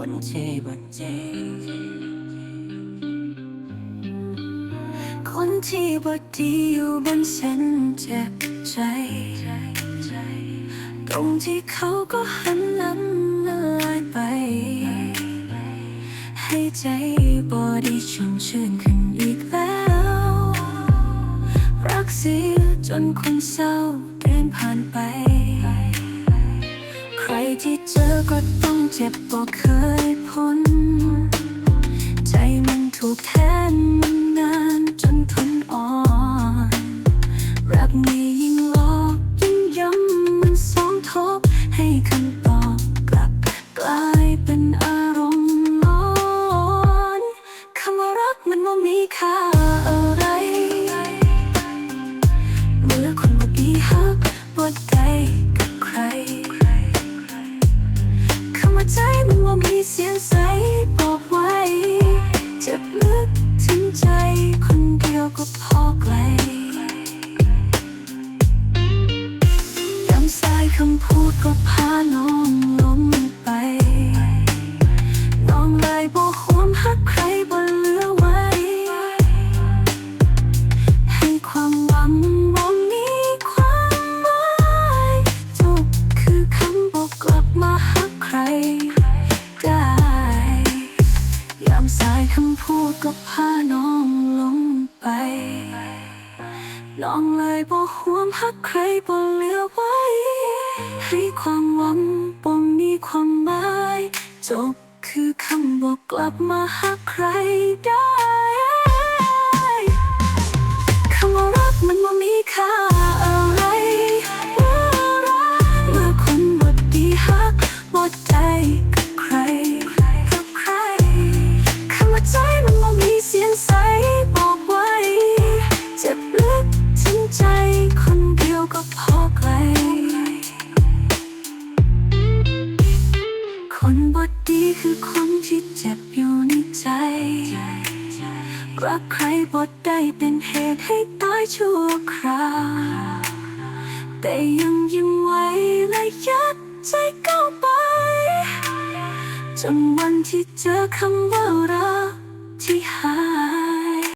บนที่บนเจคนที่บดดีอยู่บนเส้นเจ็บใจ ตรงที่เขาก็หันหลังละลายไป ให้ใจบอดีชุ่มชื่นขึ้นอีกแล้ว รักเสียจนคนเศร้าเดินผ่านไป ใครที่เจอก็ เจ็บก็เคยพ้น ใจมันถูกแทน ก็พอไกลยามสายคำพูดก็พาน้องล้มไป น้องเลยบอกหวมหักใครบ่เหลือไว้ ให้ความหวังว่มีความหมายจบคือคำบอกกลับมาหักใครได้ยามสายคำพูดก็พาน้อง น้องเลยบอกห่วงหักใครบ่เหลือไว้ให้ความหวังบ่มีความหมายจบคือคำบอกกลับมาหักใครได้ ดีคือคนที่เจ็บอยู่ในใจ รักใครบดได้เป็นเหตุให้ตายชั่วคราว แต่ยังยิ้มไว้และยัดใจก้าวไป จนวันที่เจอคำว่ารักที่หาย